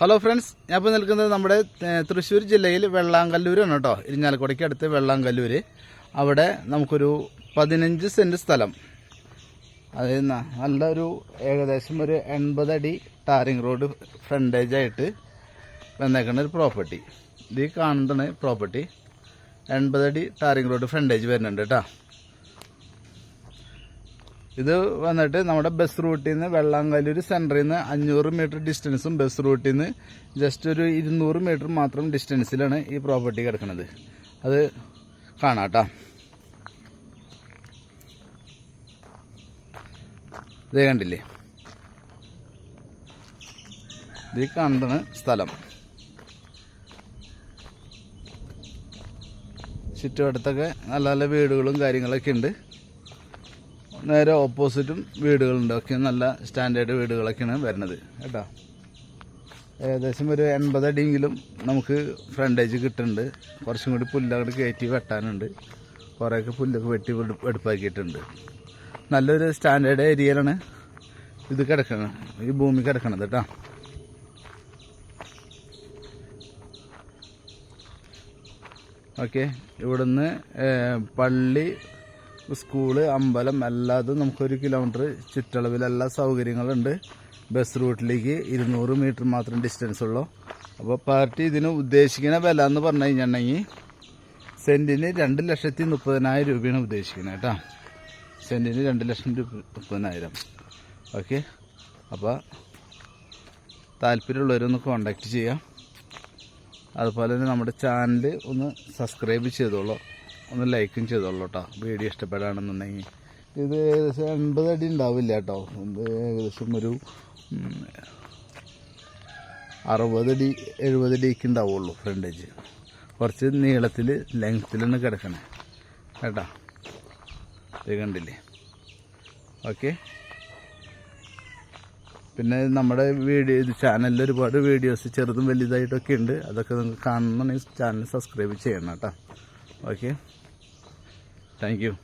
Hello friends ഞാൻ ഇപ്പോൾ നിൽക്കുന്നത് നമ്മുടെ തൃശ്ശൂർ ജില്ലയിൽ വെള്ളാങ്കല്ലൂരാണ് കേട്ടോ. ഇരിഞ്ഞാലക്കുടയ്ക്ക് അടുത്ത് വെള്ളാങ്കല്ലൂര്. അവിടെ നമുക്കൊരു പതിനഞ്ച് സെന്റ് സ്ഥലം. അത് നല്ലൊരു ഏകദേശം ഒരു എൺപതടി ടാറിങ് റോഡ് ഫ്രണ്ടേജ് ആയിട്ട് വന്നേക്കുന്ന ഒരു പ്രോപ്പർട്ടി ഇത് കാണുന്നതാണ് പ്രോപ്പർട്ടി എൺപതടി ടാറിങ് റോഡ് ഫ്രണ്ടേജ് വരുന്നുണ്ട് കേട്ടോ. ഇത് വന്നിട്ട് നമ്മുടെ ബസ് റൂട്ടിൽ നിന്ന് വെള്ളാങ്കല്ലൂർ സെന്ററിൽ നിന്ന് അഞ്ഞൂറ് മീറ്റർ ഡിസ്റ്റൻസും ബസ് റൂട്ടിൽ നിന്ന് ജസ്റ്റ് ഒരു ഇരുന്നൂറ് മീറ്റർ മാത്രം ഡിസ്റ്റൻസിലാണ് ഈ പ്രോപ്പർട്ടി കിടക്കുന്നത് അത് കാണാട്ടോ ഇത് കണ്ടില്ലേ? ഇത് കാണുന്നതാണ് സ്ഥലം. ചുറ്റുവട്ടത്തൊക്കെ നല്ല നല്ല വീടുകളും കാര്യങ്ങളൊക്കെ ഉണ്ട്. നേരെ ഓപ്പോസിറ്റും വീടുകളുണ്ട്. ഒക്കെ നല്ല സ്റ്റാൻഡേർഡ് വീടുകളൊക്കെയാണ് വരുന്നത്. കേട്ടോ? ഏകദേശം ഒരു എൺപത് അടിയെങ്കിലും നമുക്ക് ഫ്രണ്ടേജ് കിട്ടുന്നുണ്ട്. കുറച്ചും കൂടി പുല്ലങ്ങോട്ട് കയറ്റി വെട്ടാനുണ്ട്. കുറേയൊക്കെ പുല്ലൊക്കെ വെട്ടി എടുപ്പാക്കിയിട്ടുണ്ട്. നല്ലൊരു സ്റ്റാൻഡേർഡ് ഏരിയയിലാണ് ഇത് കിടക്കുന്നത് ഈ ഭൂമി കിടക്കണത് കേട്ടോ. ഓക്കെ. ഇവിടുന്ന് പള്ളി സ്കൂൾ അമ്പലം എല്ലാതും നമുക്കൊരു കിലോമീറ്റർ ചുറ്റളവിൽ എല്ലാ സൗകര്യങ്ങളുണ്ട്. ബസ് റൂട്ടിലേക്ക് ഇരുന്നൂറ് മീറ്റർ മാത്രം ഡിസ്റ്റൻസ് ഉള്ളൂ. അപ്പോൾ പാർട്ടി ഇതിന് ഉദ്ദേശിക്കുന്ന വില എന്ന് പറഞ്ഞു കഴിഞ്ഞിട്ടുണ്ടെങ്കിൽ സെന്റിന് രണ്ട് ലക്ഷത്തി മുപ്പതിനായിരം രൂപയാണ് ഉദ്ദേശിക്കുന്നത് കേട്ടോ. സെന്റിന് രണ്ട് ലക്ഷം മുപ്പതിനായിരം. ഓക്കെ അപ്പോൾ താല്പര്യമുള്ളവരൊന്ന് കോണ്ടാക്ട് ചെയ്യാം. അതുപോലെ തന്നെ നമ്മുടെ ചാനൽ ഒന്ന് സബ്സ്ക്രൈബ് ചെയ്തോളൂ. ഒന്ന് ലൈക്കും ചെയ്തോളൂ കേട്ടോ വീഡിയോ ഇഷ്ടപ്പെടുകയാണെന്നുണ്ടെങ്കിൽ ഇത് ഏകദേശം എൺപത് അടി ഉണ്ടാവില്ല കേട്ടോ ഇത് ഏകദേശം ഒരു അറുപതടി എഴുപതടിക്ക് ഉണ്ടാവുള്ളൂ ഫ്രണ്ടേജ് കുറച്ച് നീളത്തിൽ ലെങ്ത്തിലാണ് കിടക്കണേ. കേട്ടോ? ഇത് കണ്ടില്ലേ? ഓക്കെ പിന്നെ നമ്മുടെ വീഡിയോ ഇത് ചാനലിൽ ഒരുപാട് വീഡിയോസ് ചെറുതും വലുതായിട്ടൊക്കെ ഉണ്ട്. അതൊക്കെ നിങ്ങൾക്ക് കാണണമെന്നുണ്ടെങ്കിൽ ചാനൽ സബ്സ്ക്രൈബ് ചെയ്യണം കേട്ടോ okay. Thank you.